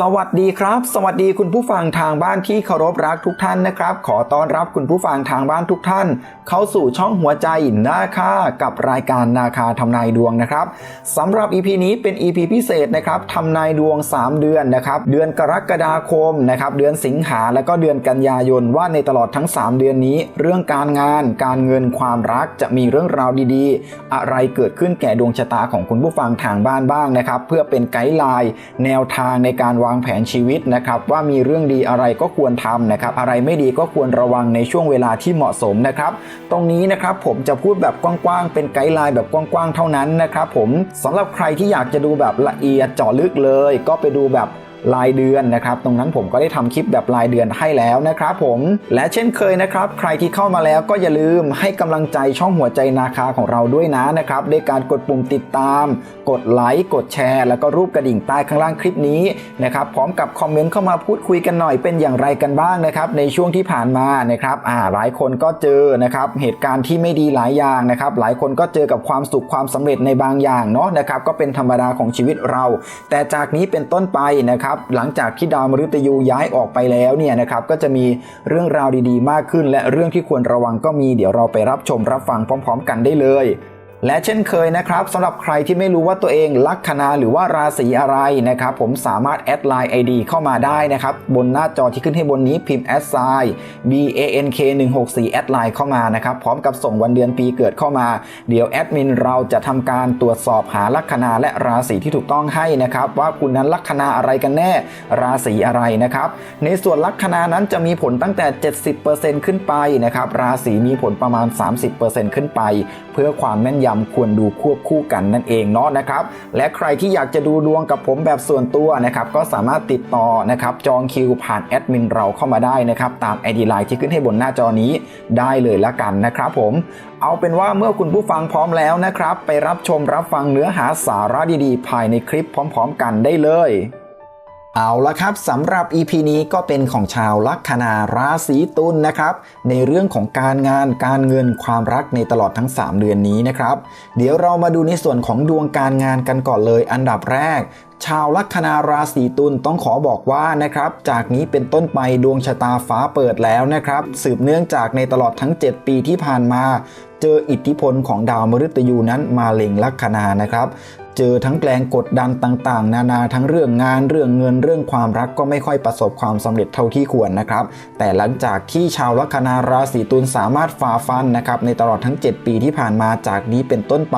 สวัสดีครับ สวัสดีคุณผู้ฟังทางบ้านที่เคารพรักทุกท่านนะครับ ขอต้อนรับคุณผู้ฟังทางบ้านทุกท่าน เข้าสู่ช่องหัวใจนาคากับรายการนาคาทำนายดวงนะครับสำหรับ EP นี้เป็น EP พิเศษนะครับทำนายดวง 3 เดือนนะครับ เดือนกรกฎาคมนะครับ เดือนสิงหาและก็เดือนกันยายนว่าในตลอดทั้ง 3 เดือนนี้ เรื่องการงาน การเงินความรักจะมีเรื่องราวดีๆ อะไรเกิดขึ้นแก่ดวงชะตาของคุณผู้ฟังทางบ้านบ้างนะครับ เพื่อเป็นไกด์ไลน์แนวทางในการวางแผนชีวิตนะครับว่ามีเรื่องดีอะไรก็ควรทำนะครับอะไรไม่ดีก็ควรระวังในช่วงเวลาที่เหมาะสมนะครับ ตรงนี้นะครับผมจะพูดแบบกว้างๆ เป็นไกด์ไลน์แบบกว้างๆ เท่านั้นนะครับผมสำหรับใครที่อยากจะดูแบบละเอียดเจาะลึกเลย ก็ไปดูแบบ รายเดือนนะครับตรงนั้นผมก็ได้ทำคลิปแบบรายเดือนให้แล้วนะครับผมและเช่นเคยนะครับ ใครที่เข้ามาแล้วก็อย่าลืมให้กำลังใจช่องหัวใจนาคาของเราด้วยนะนะครับด้วยการกดปุ่มติดตาม กดไลค์กดแชร์ แล้วก็รูปกระดิ่งใต้ข้างล่างคลิปนี้นะครับพร้อมกับคอมเมนต์เข้ามาพูดคุยกันหน่อยเป็นอย่างไรกันบ้างนะครับ ในช่วงที่ผ่านมานะครับอ่าหลายคนก็เจอนะครับเหตุการณ์ที่ไม่ดีหลายอย่างนะครับ หลายคนก็เจอกับความสุขความสำเร็จในบางอย่างเนาะนะครับก็เป็นธรรมดาของชีวิตเรา แต่จากนี้เป็นต้นไปนะครับหลังจากที่ดาวมฤตยูย้ายออกไปแล้วเนี่ยนะครับก็จะมีเรื่องราวดีๆ มากขึ้น และเรื่องที่ควรระวังก็มีเดี๋ยวเราไปรับชมรับฟังพร้อม ๆ กันได้เลย และเช่นเคยนะครับสำหรับใครที่ไม่รู้ว่าตัวเองลัคนาหรือว่าราศีอะไรนะครับผมสามารถแอดไลน์ ID เข้ามาได้นะครับบนหน้าจอที่ขึ้นให้บนนี้พิมพ์แอดไซน์ B A N K 1 6 4แอดไลน์เข้ามานะครับพร้อมกับส่งวันเดือนปีเกิดเข้ามา เดี๋ยวแอดมินเราจะทำการตรวจสอบหาลัคนาและราศีที่ถูกต้องให้นะครับว่าคุณนั้นลัคนาอะไรกันแน่ราศีอะไรนะครับในส่วนลัคนานั้นจะมีผลตั้งแต่ 70%ขึ้นไปนะครับราศีมีผลประมาณ 30%ขึ้นไป เพื่อความแม่นยำควรดูควบคู่กันนั่นเองเนาะนะครับ และใครที่อยากจะดูดวงกับผมแบบส่วนตัวนะครับก็สามารถติดต่อนะครับจองคิวผ่านแอดมินเราเข้ามาได้นะครับตาม ID Line ที่ขึ้นให้บนหน้าจอนี้ได้เลยละกันนะครับผม เอาเป็นว่าเมื่อคุณผู้ฟังพร้อมแล้วนะครับ ไปรับชมรับฟังเนื้อหาสาระดีๆ ภายในคลิปพร้อม ๆ กันได้เลย เอาละครับสำหรับ EP นี้ก็เป็นของชาวลัคนาราศีตุลนะครับ ในเรื่องของการงานการเงินความรักในตลอดทั้ง 3 เดือนนี้นะครับ เดี๋ยวเรามาดูในส่วนของดวงการงานกันก่อนเลยอันดับแรก ชาวลัคนาราศีตุลต้องขอบอกว่านะครับ จากนี้เป็นต้นไปดวงชะตาฟ้าเปิดแล้วนะครับ สืบเนื่องจากในตลอดทั้ง 7 ปีที่ผ่านมาเจออิทธิพลของดาวมฤตยูนั้นมาเล็งลัคนานะครับ เจอทั้งแรงกดดันต่างๆ นานาทั้งเรื่องงานเรื่องเงินเรื่องความรักก็ไม่ค่อยประสบความสำเร็จเท่าที่ควรนะครับ แต่หลังจากที่ชาวลัคนาราศีตุลสามารถฝ่าฟันนะครับในตลอดทั้ง 7 ปีที่ผ่านมาจากนี้เป็นต้นไป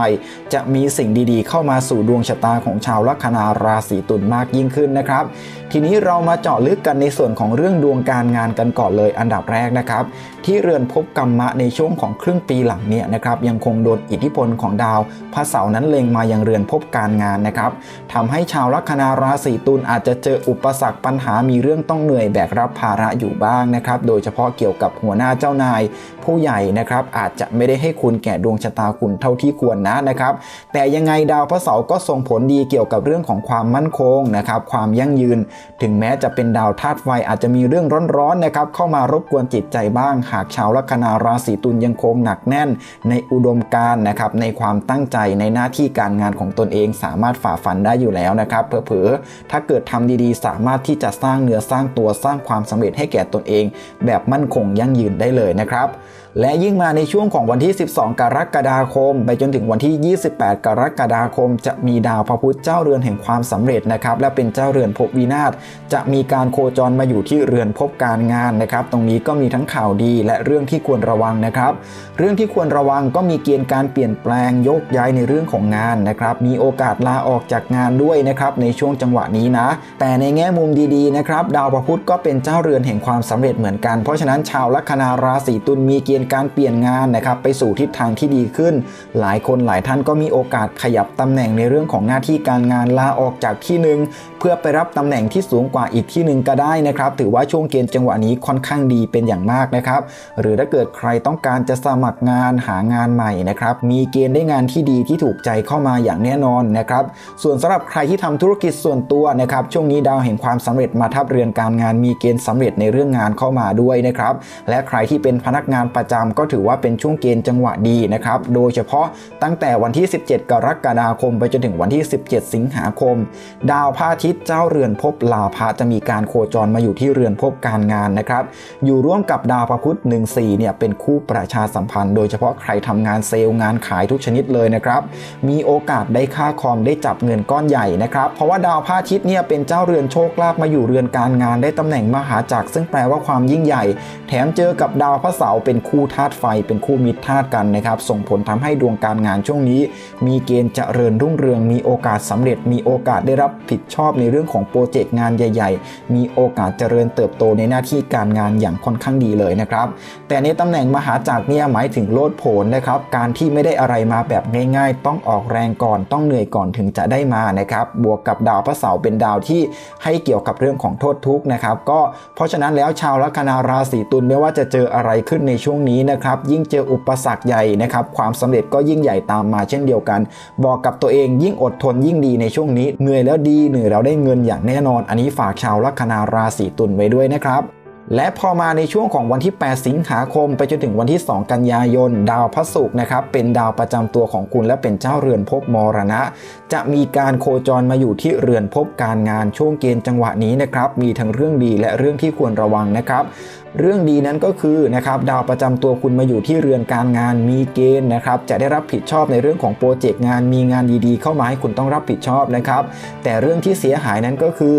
จะมีสิ่งดีๆ เข้ามาสู่ดวงชะตาของชาวลัคนาราศีตุลมากยิ่งขึ้นนะครับ ทีนี้เรามาเจาะลึกกันในส่วนของเรื่องดวงการงานกันก่อนเลยอันดับแรกนะครับ ที่เรือนภพกรรมะในช่วงของครึ่งปีหลังเนี่ยนะครับยังคงโดนอิทธิพลของดาวพระเสาร์นั้นเล็งมายังเรือนภพการงานนะครับทำให้ชาวลัคนาราศีตุลอาจจะเจออุปสรรคปัญหามีเรื่องต้องเหนื่อยแบกรับภาระอยู่บ้างนะครับโดยเฉพาะเกี่ยวกับหัวหน้าเจ้านาย ผู้ใหญ่นะครับอาจจะไม่ได้ให้คุณแก่ดวงชะตาคุณเท่าที่ควรนะนะครับ แต่ยังไงดาวพระเสาร์ก็ส่งผลดีเกี่ยวกับเรื่องของความมั่นคงนะครับความยั่งยืน ถึงแม้จะเป็นดาวธาตุไฟอาจจะมีเรื่องร้อนๆนะครับเข้ามารบกวนจิตใจบ้าง หากชาวลัคนาราศีตุลยังคงหนักแน่น ในอุดมการณ์นะครับในความตั้งใจในหน้าที่การงานของตนเองสามารถฝ่าฟันได้อยู่แล้วนะครับเผลอๆถ้าเกิดทำดีๆ สามารถที่จะสร้างเนื้อสร้างตัวสร้างความสำเร็จให้แก่ตนเอง แบบมั่นคงยั่งยืนได้เลยนะครับ และยิ่งมาในช่วงของวันที่ 12 กรกฎาคม ไปจนถึงวันที่ 28 กรกฎาคม จะมีดาวพระพุธเจ้าเรือนแห่งความสำเร็จนะครับและเป็นเจ้าเรือนภพวินาศจะมีการโคจรมาอยู่ที่เรือนภพการงานนะครับ ตรงนี้ก็มีทั้งข่าวดีและเรื่องที่ควรระวังนะครับ เรื่องที่ควรระวังก็มีเกณฑ์การเปลี่ยนแปลงยกย้ายในเรื่องของงานนะครับ มีโอกาสลาออกจากงานด้วยนะครับในช่วงจังหวะนี้นะ แต่ในแง่มุมดีๆนะครับดาวพระพุธก็เป็นเจ้าเรือนแห่งความสำเร็จเหมือนกัน เพราะฉะนั้นชาวลัคนาราศีตุลมีเกณฑ์การเปลี่ยนงานนะครับไปสู่ทิศทางที่ดีขึ้น หลายคนหลายท่านก็มีโอกาสขยับตำแหน่งในเรื่องของหน้าที่การงานลาออกจากที่หนึ่งเพื่อไปรับตำแหน่งที่สูงกว่าอีกที่หนึ่งก็ได้นะครับ ถือว่าช่วงเกณฑ์จังหวะนี้ค่อนข้างดีเป็นอย่างมากนะครับ หรือถ้าเกิดใครต้องการจะสมัครงานหางานใหม่นะครับ มีเกณฑ์ได้งานที่ดีที่ถูกใจเข้ามาอย่างแน่นอนนะครับ ส่วนสำหรับใครที่ทำธุรกิจส่วนตัวนะครับ ช่วงนี้ดาวแห่งความสำเร็จมาทับเรือนการงานมีเกณฑ์สำเร็จในเรื่องงานเข้ามาด้วยนะครับ และใครที่เป็นพนักงานประจำก็ถือว่าเป็นช่วงเกณฑ์จังหวะดีนะครับ โดยเฉพาะตั้งแต่วันที่ 17 กรกฎาคม ไปจนถึงวันที่ 17 สิงหาคม ดาวพระอาทิตย์เจ้าเรือนภพลาภะจะมีการโคจรมาอยู่ที่เรือนภพการงานนะครับ อยู่ร่วมกับดาวพระพุธ14เนี่ยเป็นคู่ประชาสัมพันธ์ โดยเฉพาะใครทำงานเซลล์งานขายทุกชนิดเลยนะครับ มีโอกาสได้ค่าคอมได้จับเงินก้อนใหญ่นะครับ เพราะว่าดาวพระอาทิตย์เนี่ยเป็นเจ้าเรือนโชคลาภมาอยู่เรือนการงานได้ตำแหน่งมหาจักรซึ่งแปลว่าความยิ่งใหญ่ แถมเจอกับดาวพระเสาร์เป็นคู่ธาตุไฟเป็นคู่มิตรธาตุกันนะครับ ส่งผลทำให้ดวงการงานช่วงนี้ มีเกณฑ์เจริญรุ่งเรือง มีโอกาสสำเร็จ มีโอกาสได้รับผิดชอบในเรื่องของโปรเจกต์งานใหญ่ ๆ มีโอกาสเจริญเติบโตในหน้าที่การงานอย่างค่อนข้างดีเลยนะครับ แต่ในตำแหน่งมหาจักรเนี่ยหมายถึงโลดโผนนะครับ การที่ไม่ได้อะไรมาแบบง่าย ๆ ต้องออกแรงก่อน ต้องเหนื่อยก่อนถึงจะได้มานะครับ บวกกับดาวพระเสาร์เป็นดาวที่ให้เกี่ยวกับเรื่องของโทษทุกข์นะครับ ก็เพราะฉะนั้นแล้วชาวลัคนาราศีตุลไม่ว่าจะเจออะไรขึ้นในช่วงนี้นะครับยิ่งเจออุปสรรคใหญ่นะครับความสำเร็จก็ยิ่งใหญ่ตามมาเช่นเดียวกัน บอกกับตัวเองยิ่งอดทนยิ่งดีในช่วงนี้เหนื่อยแล้วดีเหนื่อยแล้วได้เงินอย่างแน่นอน อันนี้ฝากชาวลัคนาราศีตุลไว้ด้วยนะครับ และพอมาในช่วงของวันที่ 8 สิงหาคม ไปจนถึงวันที่ 2 กันยายน ดาวพระศุกร์นะครับ เป็นดาวประจำตัวของคุณและเป็นเจ้าเรือนภพมรณะ จะมีการโคจรมาอยู่ที่เรือนภพการงานช่วงเกณฑ์จังหวะนี้นะครับ มีทั้งเรื่องดีและเรื่องที่ควรระวังนะครับเรื่องดีนั้นก็คือนะครับดาวประจำตัวคุณมาอยู่ที่เรือนการงานมีเกณฑ์นะครับจะได้รับผิดชอบในเรื่องของโปรเจกต์งานมีงานดีๆ เข้ามาให้คุณต้องรับผิดชอบนะครับ แต่เรื่องที่เสียหายนั้นก็คือ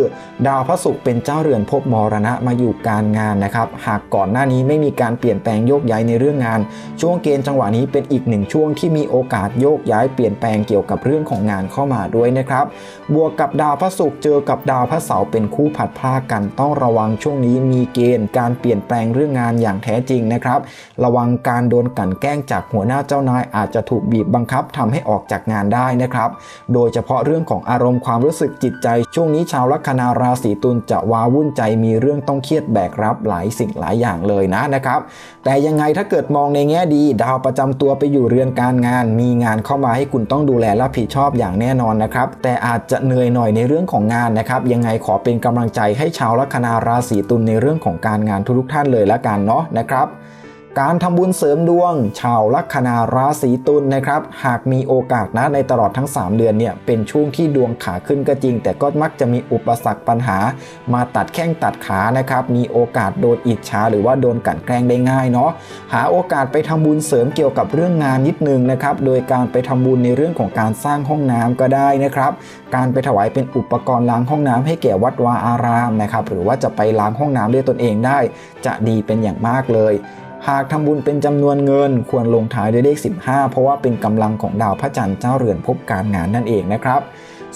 ดาวพระศุกร์เป็นเจ้าเรือนภพมรณะมาอยู่การงานนะครับ หากก่อนหน้านี้ไม่มีการเปลี่ยนแปลงโยกย้ายในเรื่องงาน ช่วงเกณฑ์จังหวะนี้เป็นอีกหนึ่งช่วงที่มีโอกาสโยกย้ายเปลี่ยนแปลงเกี่ยวกับเรื่องของงานเข้ามาด้วยนะครับ บวกกับดาวพระศุกร์เจอกับดาวพระเสาร์เป็นคู่ผัดพลากันต้องระวังช่วงนี้มีเกณฑ์การเปลี่ยนแปลงเรื่องงานอย่างแท้จริงนะครับ ระวังการโดนกลั่นแกล้งจากหัวหน้าเจ้านายอาจจะถูกบีบบังคับทำให้ออกจากงานได้นะครับ โดยเฉพาะเรื่องของอารมณ์ความรู้สึกจิตใจ ช่วงนี้ชาวลัคนาราศีตุลจะว้าวุ่นใจมีเรื่องต้องเครียดแบกรับหลายสิ่งหลายอย่างเลยนะนะครับ แต่ยังไงถ้าเกิดมองในแง่ดี ดาวประจำตัวไปอยู่เรือนการงาน มีงานเข้ามาให้คุณต้องดูแลรับผิดชอบอย่างแน่นอนนะครับ แต่อาจจะเหนื่อยหน่อยในเรื่องของงานนะครับ ยังไงขอเป็นกำลังใจให้ชาวลัคนาราศีตุลในเรื่องของการงานทุกท่านเลยละกันเนาะนะครับ การทำบุญเสริมดวง ชาวลัคนาราศีตุลนะครับ หากมีโอกาสนะในตลอดทั้ง 3 เดือนเนี่ยเป็นช่วงที่ดวงขาขึ้นก็จริง แต่ก็มักจะมีอุปสรรคปัญหา มาตัดแข้งตัดขานะครับ มีโอกาสโดนอิจฉาหรือว่าโดนกั่นแกล้งได้ง่ายเนาะหาโอกาสไปทำบุญเสริมเกี่ยวกับเรื่องงานนิดนึงนะครับโดยการไปทำบุญในเรื่องของการสร้างห้องน้ำก็ได้นะครับ การไปถวายเป็นอุปกรณ์ล้างห้องน้ำให้แก่วัดวาอารามนะครับหรือว่าจะไปล้างห้องน้ำด้วยตนเองได้ จะดีเป็นอย่างมากเลย หากทำบุญเป็นจำนวนเงินควรลงท้ายด้วยเลข 15 เพราะว่าเป็นกำลังของดาวพระจันทร์เจ้าเรือนพบการงานนั่นเองนะครับ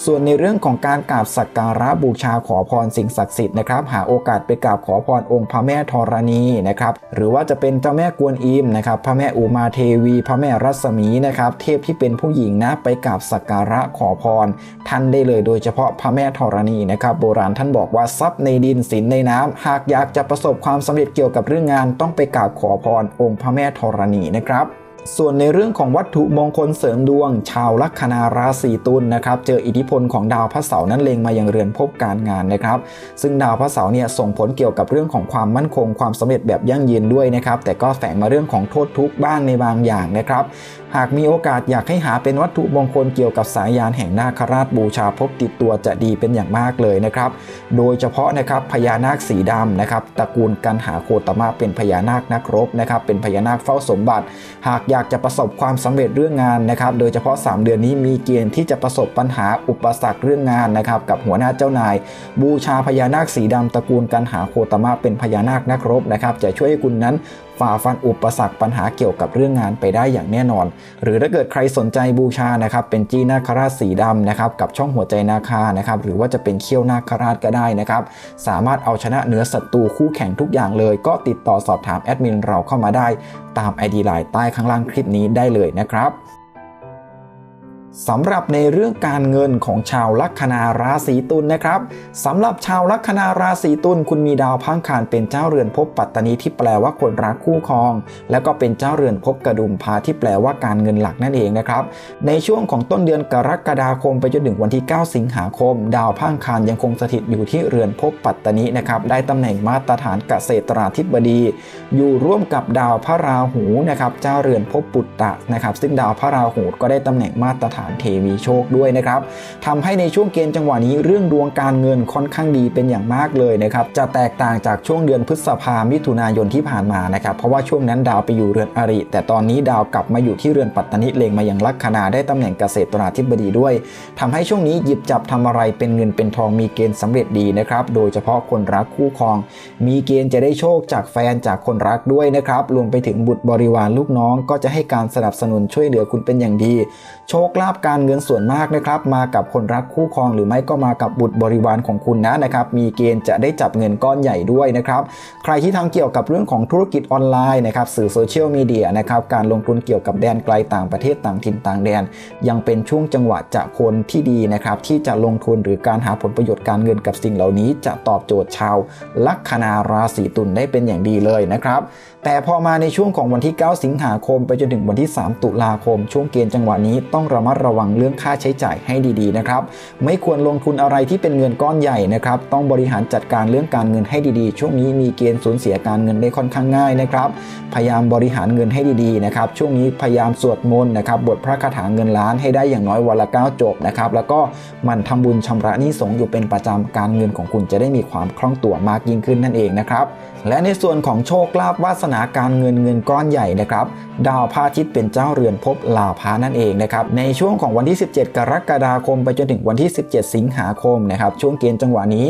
ส่วนในเรื่องของการกราบสักการะบูชาขอพรสิ่งศักดิ์สิทธิ์นะครับหาโอกาสไปกราบขอพรองค์พระแม่ธรณีนะครับหรือว่าจะเป็นเจ้าแม่กวนอิมนะครับพระแม่อุมาเทวี พระแม่รัศมีนะครับเทพที่เป็นผู้หญิงนะไปกราบสักการะขอพรท่านได้เลยโดยเฉพาะพระแม่ธรณีนะครับโบราณท่านบอกว่าทรัพย์ในดินสินในน้ำหากอยากจะประสบความสำเร็จเกี่ยวกับเรื่องงานต้องไปกราบขอพรองค์พระแม่ธรณีนะครับ ส่วนในเรื่องของวัตถุมงคลเสริมดวง ชาวลัคนาราศีตุลนะครับ เจออิทธิพลของดาวพระเสาร์นั้นเล็งมายังเรือนพบการงานนะครับ ซึ่งดาวพระเสาร์เนี่ยส่งผลเกี่ยวกับเรื่องของความมั่นคง ความสำเร็จแบบยั่งยืนด้วยนะครับ แต่ก็แฝงมาเรื่องของโทษทุกข์บ้างในบางอย่างนะครับ หากมีโอกาสอยากให้หาเป็นวัตถุมงคลเกี่ยวกับสายยานแห่งนาคราชบูชาพกติดตัวจะดีเป็นอย่างมากเลยนะครับ โดยเฉพาะนะครับพญานาคสีดำนะครับตระกูลกันหาโคตมะเป็นพญานาคนักรบนะครับเป็นพญานาคเฝ้าสมบัติ หากอยากจะประสบความสำเร็จเรื่องงานนะครับโดยเฉพาะ 3 เดือนนี้มีเกณฑ์ที่จะประสบปัญหาอุปสรรคเรื่องงานนะครับกับหัวหน้าเจ้านาย บูชาพญานาคสีดำตระกูลกันหาโคตมะเป็นพญานาคนักรบนะครับจะช่วยให้คุณนั้น ฝ่าฟันอุปสรรคปัญหาเกี่ยวกับเรื่องงานไปได้อย่างแน่นอน หรือถ้าเกิดใครสนใจบูชานะครับเป็นจีนาคราชสีดำนะครับกับช่องหัวใจนาคานะครับหรือว่าจะเป็นเขี้ยวนาคราชก็ได้นะครับสามารถเอาชนะเหนือศัตรูคู่แข่งทุกอย่างเลย ก็ติดต่อสอบถามแอดมินเราเข้ามาได้ ตาม ID ไลน์ใต้ข้างล่างคลิปนี้ได้เลยนะครับ สำหรับในเรื่องการเงินของชาวลัคนาราศีตุลนะครับสำหรับชาวลัคนาราศีตุลคุณมีดาวพังคารเป็นเจ้าเรือนภพปัตตานีที่แปลว่าคนรักคู่ครอง แล้วก็เป็นเจ้าเรือนภพกระดุมพาที่แปลว่าการเงินหลักนั่นเองนะครับในช่วงของต้นเดือนกรกฎาคมไปจนถึงวันที่ 9 สิงหาคม ดาวพังคารยังคงสถิตอยู่ที่เรือนภพปัตตานีนะครับได้ตำแหน่งมาตรฐานเกษตราธิบดี อยู่ร่วมกับดาวพระราหูนะครับเจ้าเรือนภพปุตตะนะครับซึ่งดาวพระราหูก็ได้ตำแหน่งมาตรฐานเทวีโชคด้วยนะครับทำให้ในช่วงเกณฑ์จังหวะนี้เรื่องดวงการเงินค่อนข้างดีเป็นอย่างมากเลยนะครับจะแตกต่างจากช่วงเดือนพฤษภามิถุนายนที่ผ่านมานะครับเพราะว่าช่วงนั้นดาวไปอยู่เรือนอริ แต่ตอนนี้ดาวกลับมาอยู่ที่เรือนปัตตานิเลงมาอย่างลัคนาได้ตำแหน่งเกษตราธิบดีด้วยทำให้ช่วงนี้หยิบจับทำอะไรเป็นเงินเป็นทองมีเกณฑ์สำเร็จดีนะครับโดยเฉพาะคนรักคู่ครอง มีเกณฑ์จะได้โชคจากแฟนจากคนรักด้วยนะครับรวมไปถึงบุตรบริวารลูกน้องก็จะให้การสนับสนุนช่วยเหลือคุณเป็นอย่างดี โชคลาภการเงินส่วนมากนะครับมากับคนรักคู่ครองหรือไม่ก็มากับบุตรบริวารของคุณนะนะครับมีเกณฑ์จะได้จับเงินก้อนใหญ่ด้วยนะครับใครที่ทำเกี่ยวกับเรื่องของธุรกิจออนไลน์นะครับสื่อโซเชียลมีเดียนะครับการลงทุนเกี่ยวกับแดนไกลต่างประเทศต่างถิ่นต่างแดน ยังเป็นช่วงจังหวะจะคนที่ดีนะครับที่จะลงทุนหรือการหาผลประโยชน์การเงินกับสิ่งเหล่านี้ จะตอบโจทย์ชาว ลัคนาราศีตุลได้เป็นอย่างดีเลยนะครับแต่พอมาในช่วงของวันที่ 9 สิงหาคม ไปจนถึงวันที่ 3 ตุลาคม ช่วงเกณฑ์จังหวะนี้ต้องระมัดระวังเรื่องค่าใช้จ่ายให้ดีๆนะครับ ไม่ควรลงทุนอะไรที่เป็นเงินก้อนใหญ่นะครับ ต้องบริหารจัดการเรื่องการเงินให้ดีๆ ช่วงนี้มีเกณฑ์สูญเสียการเงินได้ค่อนข้างง่ายนะครับ พยายามบริหารเงินให้ดีๆนะครับ ช่วงนี้พยายามสวดมนต์นะครับ บทพระคาถาเงินล้านให้ได้อย่างน้อยวันละ9จบนะครับ แล้วก็มันทำบุญชำระหนี้สงอยู่เป็นประจำการเงินของคุณจะได้มีความคล่องตัวมากยิ่งขึ้นนั่นเองนะครับ และในส่วนของโชคลาภวาสนาการเงินเงินก้อนใหญ่นะครับ ดาวพระอาทิตย์เป็นเจ้าเรือนภพลาภานั่นเองนะครับ ในช่วงงของวันที่ 17 กรกฎาคม ไปจนถึงวันที่ 17 สิงหาคมนะครับช่วงเกณฑ์จังหวะนี้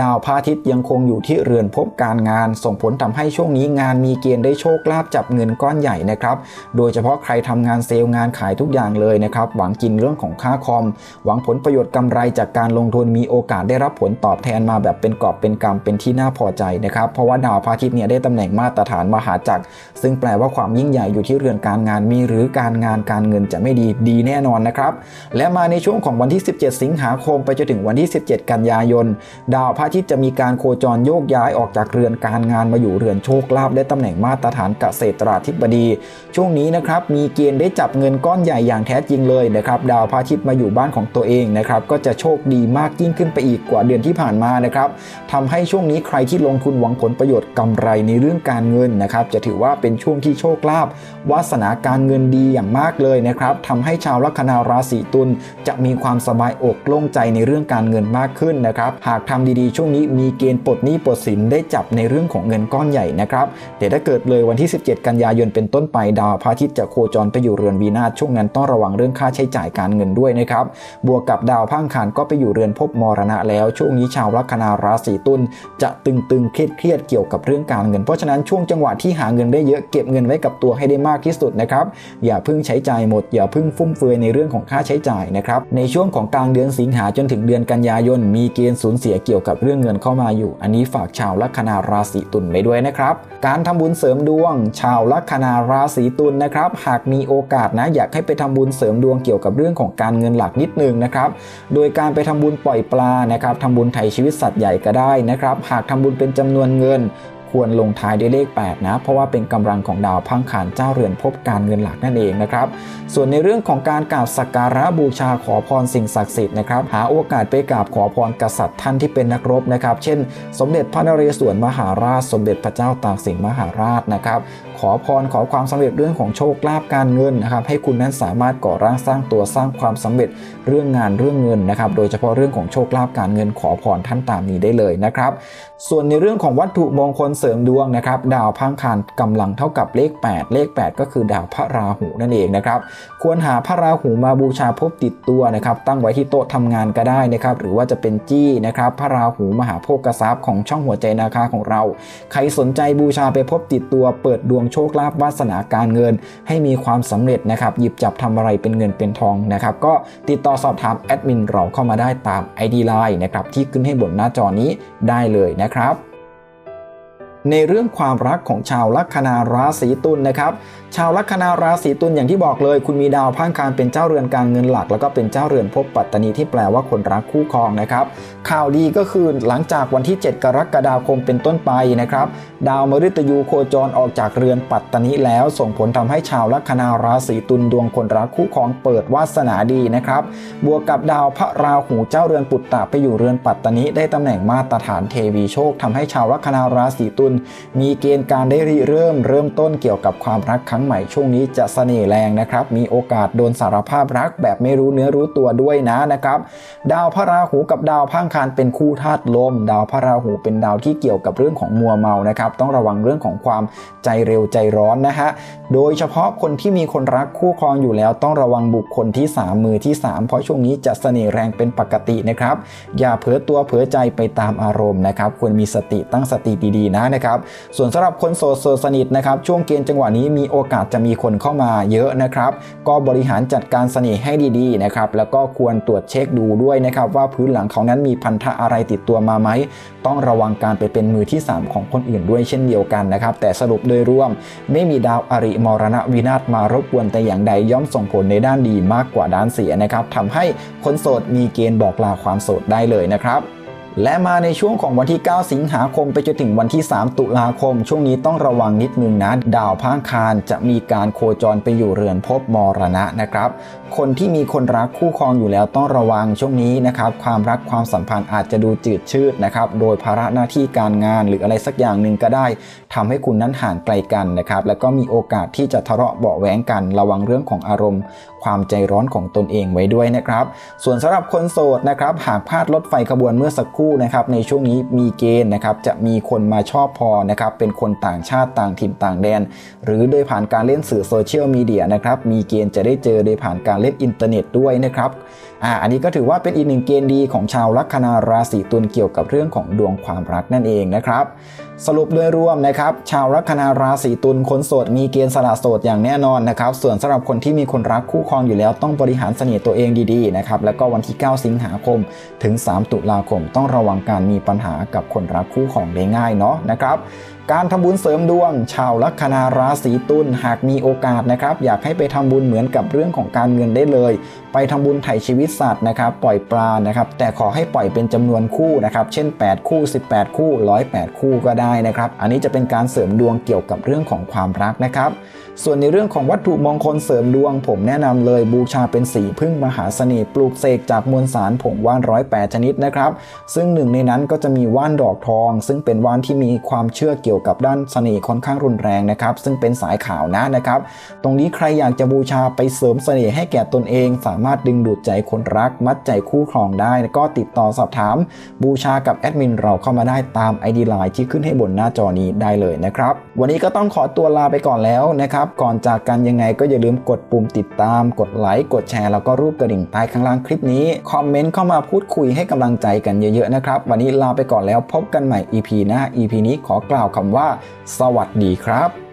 ดาวพระอาทิตย์ยังคงอยู่ที่เรือนภพการงาน ส่งผลทำให้ช่วงนี้งานมีเกณฑ์ได้โชคลาภจับเงินก้อนใหญ่นะครับโดยเฉพาะใครทำงานเซลล์งานขายทุกอย่างเลยนะครับหวังกินเรื่องของค่าคอม หวังผลประโยชน์กำไรจากการลงทุนมีโอกาสได้รับผลตอบแทนมาแบบเป็นกอบเป็นกำเป็นที่น่าพอใจนะครับเพราะว่าดาวพระอาทิตย์เนี่ยได้ตำแหน่งมาตรฐานมหาจักรซึ่งแปลว่าความยิ่งใหญ่อยู่ที่เรือนการงานมีหรือการงานการเงินจะไม่ดีดีแน่นอนนะครับ และมาในช่วงของวันที่ 17 สิงหาคมไปจนถึงวันที่ 17 กันยายน ดาวพระอาทิตย์จะมีการโคจรโยกย้ายออกจากเรือนการงานมาอยู่เรือนโชคลาภได้ตำแหน่งมาตรฐานเกษตราธิบดี ช่วงนี้นะครับมีเกณฑ์ได้จับเงินก้อนใหญ่อย่างแท้จริงเลยนะครับดาวพระอาทิตย์มาอยู่บ้านของตัวเองนะครับก็จะโชคดีมากยิ่งขึ้นไปอีกกว่าเดือนที่ผ่านมานะครับทำให้ช่วงนี้ใครที่ลงทุนหวังผลประโยชน์กำไรในเรื่องการเงินนะครับจะถือว่าเป็นช่วงที่โชคลาภวาสนาการเงินดีอย่างมากเลยนะครับทำให้ชาวลัคนาราศีตุลจะมีความสบายอกโล่งใจในเรื่องการเงินมากขึ้นนะครับ หากทำดีๆ ช่วงนี้มีเกณฑ์ปลดหนี้ปลดสินได้จับในเรื่องของเงินก้อนใหญ่นะครับแต่ถ้าเกิดเลยวันที่ 17 กันยายนเป็นต้นไปดาวพระอาทิตย์จะโคจรไปอยู่เรือนวีนาศช่วงนั้นต้องระวังเรื่องค่าใช้จ่ายการเงินด้วยนะครับ บวกกับดาวพังคารก็ไปอยู่เรือนภพมรณะแล้ว ช่วงนี้ชาวลัคนาราศีตุลจะตึงๆ เครียดๆเกี่ยวกับเรื่องการเงิน เพราะฉะนั้นช่วงจังหวะที่หาเงินได้เยอะเก็บเงินไว้กับตัวให้ได้มากที่สุดนะครับ อย่าเพิ่งใช้จ่ายหมด อย่าเพิ่งฟุ่มเฟือยในเรื่องื่องของค่าใช้จ่ายนะครับ ในช่วงของกลางเดือนสิงหาจนถึงเดือนกันยายน มีเกณฑ์สูญเสียเกี่ยวกับเรื่องเงินเข้ามาอยู่ อันนี้ฝากชาวลัคนาราศีตุลไว้ด้วยนะครับ การทำบุญเสริมดวง ชาวลัคนาราศีตุลนะครับ หากมีโอกาสนะอยากให้ไปทำบุญเสริมดวงเกี่ยวกับเรื่องของการเงินหลักนิดนึงนะครับ โดยการไปทำบุญปล่อยปลานะครับทำบุญไถ่ชีวิตสัตว์ใหญ่ก็ได้นะครับ หากทำบุญเป็นจำนวนเงิน ควรลงท้ายด้วยเลข 8 นะ เพราะว่าเป็นกำลังของดาวพังขานเจ้าเรือนพบการเงินหลักนั่นเองนะครับ ส่วนในเรื่องของการกราบสักการะบูชาขอพรสิ่งศักดิ์สิทธิ์นะครับ หาโอกาสไปกราบขอพรกษัตริย์ท่านที่เป็นนักรบนะครับ เช่น สมเด็จพระนเรศวรมหาราช สมเด็จพระเจ้าตากสินมหาราชนะครับขอพรขอความสำเร็จเรื่องของโชคลาภการเงินนะครับ ให้คุณนั้นสามารถก่อร่างสร้างตัวสร้างความสำเร็จเรื่องงานเรื่องเงินนะครับ โดยเฉพาะเรื่องของโชคลาภการเงินขอพรท่านตามนี้ได้เลยนะครับ ส่วนในเรื่องของวัตถุมงคลเสริมดวงนะครับ ดาวพังคารกำลังเท่ากับเลข 8 เลข 8 ก็คือดาวพระราหูนั่นเองนะครับ ควรหาพระราหูมาบูชาพบติดตัวนะครับ ตั้งไว้ที่โต๊ะทำงานก็ได้นะครับ หรือว่าจะเป็นจี้นะครับ พระราหูมหาโภคทรัพย์ของช่องหัวใจนาคาของเรา ใครสนใจบูชาไปพบติดตัวเปิดดวงโชคลาภวาสนาการเงิน ให้มีความสำเร็จนะครับ หยิบจับทำอะไรเป็นเงินเป็นทองนะครับ ก็ติดต่อสอบถามแอดมินเราเข้ามาได้ตาม ID Line นะครับที่ขึ้นให้บนหน้าจอนี้ได้เลยนะครับ ในเรื่องความรักของชาวลัคนาราศีตุลนะครับ ชาวลัคนาราศีตุลอย่างที่บอกเลย คุณมีดาวพังคารเป็นเจ้าเรือนการเงินหลัก แล้วก็เป็นเจ้าเรือนภพปัตตานีที่แปลว่าคนรักคู่ครองนะครับ ข่าวดีก็คือหลังจากวันที่ 7 กรกฎาคมเป็นต้นไปนะครับ ดาวมฤตยูโคจรออกจากเรือนปัตตานีแล้ว ส่งผลทำให้ชาวลัคนาราศีตุลดวงคนรักคู่ครองเปิดวาสนาดีนะครับ บวกกับดาวพระราหูเจ้าเรือนปุตตะไปอยู่เรือนปัตตานีได้ตำแหน่งมาตรฐานเทวีโชคทำให้ชาวลัคนาราศีตุลมีเกณฑ์การได้ริเริ่มเริ่มต้นเกี่ยวกับความรักครั้งใหม่ช่วงนี้จะเสน่ห์แรงนะครับ มีโอกาสโดนสารภาพรักแบบไม่รู้เนื้อรู้ตัวด้วยนะนะครับ ดาวพระราหูกับดาวพังคารเป็นคู่ธาตุลม ดาวพระราหูเป็นดาวที่เกี่ยวกับเรื่องของมัวเมานะครับ ต้องระวังเรื่องของความใจเร็วใจร้อนนะฮะ โดยเฉพาะคนที่มีคนรักคู่ครองอยู่แล้ว ต้องระวังบุคคลที่ 3 มือที่ 3 เพราะช่วงนี้จะเสน่ห์แรงเป็นปกตินะครับ อย่าเผลอตัวเผลอใจไปตามอารมณ์นะครับ ควรมีสติตั้งสติดีๆนะนะครับส่วนสำหรับคนโสดโสดสนิทนะครับ ช่วงเกณฑ์จังหวะนี้มีโอกาสจะมีคนเข้ามาเยอะนะครับ ก็บริหารจัดการเสน่ห์ให้ดีๆนะครับ แล้วก็ควรตรวจเช็คดูด้วยนะครับ ว่าพื้นหลังเขานั้นมีพันธะอะไรติดตัวมาไหม ต้องระวังการไปเป็นมือที่ 3 ของคนอื่นด้วยเช่นเดียวกันนะครับ แต่สรุปโดยรวม ไม่มีดาวอริมรณะวินาศมารบกวนแต่อย่างใดย่อมส่งผลในด้านดีมากกว่าด้านเสียนะครับทำให้คนโสดมีเกณฑ์บอกลาความโสดได้เลยนะครับ และมาในช่วงของวันที่ 9 สิงหาคมไปจนถึงวันที่ 3 ตุลาคม ช่วงนี้ต้องระวังนิดนึงนะ ดาวพางคารจะมีการโคจรไปอยู่เรือนภพมรณะนะครับ คนที่มีคนรักคู่ครองอยู่แล้วต้องระวังช่วงนี้นะครับ ความรักความสัมพันธ์อาจจะดูจืดชืดนะครับ โดยภาระหน้าที่การงานหรืออะไรสักอย่างหนึ่งก็ได้ทำให้คุณนั้นห่างไกลกันนะครับ แล้วก็มีโอกาสที่จะทะเลาะเบาะแหวงกัน ระวังเรื่องของอารมณ์ ความใจร้อนของตนเองไว้ด้วยนะครับ ส่วนสำหรับคนโสดนะครับหากพลาดรถไฟขบวนเมื่อสักครู่นะครับในช่วงนี้มีเกณฑ์นะครับจะมีคนมาชอบพอนะครับเป็นคนต่างชาติต่างถิ่นต่างแดน หรือโดยผ่านการเล่นสื่อโซเชียลมีเดียนะครับมีเกณฑ์จะได้เจอโดยผ่านการเล่นอินเทอร์เน็ตด้วยนะครับอ่าอันนี้ก็ถือว่าเป็นอีกหนึ่งเกณฑ์ดีของชาวลัคนาราศีตุลเกี่ยวกับเรื่องของดวงความรักนั่นเองนะครับสรุปโดยรวมนะครับชาวลัคนาราศีตุลคนโสดมีเกณฑ์สละโสดอย่างแน่นอนนะครับส่วนสำหรับคนที่มีคนรักคู่ครองอยู่แล้วต้องบริหารเสน่ห์ตัวเองดีๆนะครับแล้วก็วันที่ 9 สิงหาคม ถึง 3 ตุลาคม ต้องระวังการมีปัญหากับคนรักคู่ครองได้ง่ายเนาะนะครับ การทำบุญเสริมดวง ชาวลัคนาราศีตุลหากมีโอกาสนะครับอยากให้ไปทำบุญเหมือนกับเรื่องของการเงินได้เลย ไปทำบุญไถ่ชีวิตสัตว์นะครับปล่อยปลานะครับแต่ขอให้ปล่อยเป็นจำนวนคู่นะครับเช่น 8 คู่ 18 คู่ 108 คู่ก็ได้นะครับอันนี้จะเป็นการเสริมดวงเกี่ยวกับเรื่องของความรักนะครับส่วนในเรื่องของวัตถุมงคลเสริมดวง ผมแนะนำเลยบูชาเป็นสีพึ่งมหาเสน่ห์ปลูกเสกจากมวลสารผงว่านร้อยแปดชนิดนะครับซึ่งหนึ่งในนั้นก็จะมีว่านดอกทอง ซึ่งเป็นว่านที่มีความเชื่อเกี่ยวกับด้านเสน่ห์ค่อนข้างรุนแรงนะครับซึ่งเป็นสายขาวนะนะครับ ตรงนี้ใครอยากจะบูชาไปเสริมเสน่ห์ให้แก่ตนเอง สามารถดึงดูดใจคนรัก มัดใจคู่ครองได้ ก็ติดต่อสอบถาม บูชากับแอดมินเราเข้ามาได้ตาม ID Line ที่ขึ้นให้บนหน้าจอนี้ได้เลยนะครับ วันนี้ก็ต้องขอตัวลาไปก่อนแล้วนะครับก่อนจากกันยังไงก็อย่าลืมกดปุ่มติดตาม กดไลค์กดแชร์แล้วก็รูปกระดิ่งใต้ข้างล่างคลิปนี้คอมเมนต์เข้ามาพูดคุยให้กำลังใจกันเยอะๆนะครับวันนี้ลาไปก่อนแล้วพบกันใหม่ EP หน้า EP นี้ขอกล่าวคำว่า สวัสดีครับ